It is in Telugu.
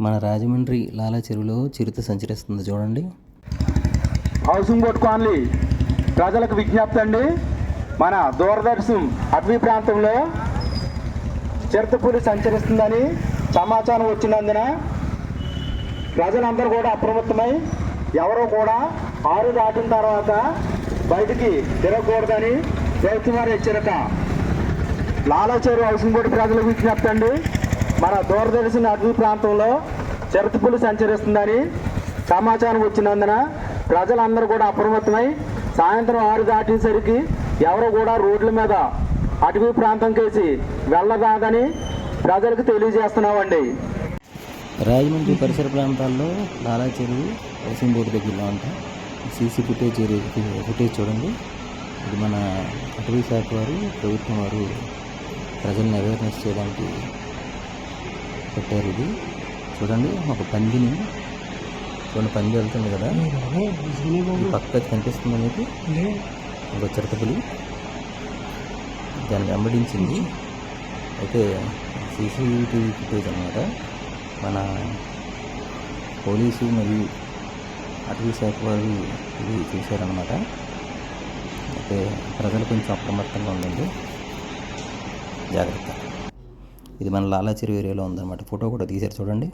మన రాజమండ్రి లాలా చెరువులో చిరుత సంచరిస్తుంది. చూడండి. హౌసింగ్ బోర్డ్ కాలనీ ప్రజలకు విజ్ఞప్తి అండి. మన దూరదర్శన్ అటవీ ప్రాంతంలో చిరుతపులి సంచరిస్తుందని సమాచారం వచ్చినందున ప్రజలందరూ కూడా అప్రమత్తమై ఎవరో కూడా ఆరు దాటిన తర్వాత బయటికి తిరగకూడదని ప్రభుత్వం హెచ్చరిక. లాలాచేరు హౌసింగ్ బోర్డు ప్రజలకు విజ్ఞప్తి అండి. మన దూరదర్శన అటవీ ప్రాంతంలో చిరుతపులు సంచరిస్తుందని సమాచారం వచ్చినందున ప్రజలందరూ కూడా అప్రమత్తమై సాయంత్రం ఆరు దాటేసరికి ఎవరు కూడా రోడ్ల మీద అటవీ ప్రాంతం కేసి వెళ్ళరాదని ప్రజలకు తెలియజేస్తున్నామండి. రాజమండ్రి పరిసర ప్రాంతాల్లో లాలా చెరువు హౌసింగ్ బోర్డు దగ్గరలో అంట. సీసీ ఫుటేజ్ ఫుటేజ్ చూడండి. ఇది మన అటవీ శాఖ వారు ప్రభుత్వం వారు ప్రజల్ని అవేర్నెస్ చేయడానికి పెట్టారు ఇది. చూడండి ఒక పందిని. చూడండి పంది వెళ్తుంది కదా. ఈ పక్క కనిపిస్తుంది మీకు. ఇంకో చిరతపులి దాన్ని వెంబడించింది. అయితే సీసీటీవీ ఫుటేజ్ అన్నమాట. మన పోలీసు మరియు అటవీ శాఖ వారు ఇది చూశారనమాట అయితే ప్రజలు కొంచెం అప్రమత్తంగా ఉండండి. జాగ్రత్త. ఇది మన లాలాచెరు ఏరియాలో ఉందన్నమాట. ఫోటో కూడా తీశారు చూడండి.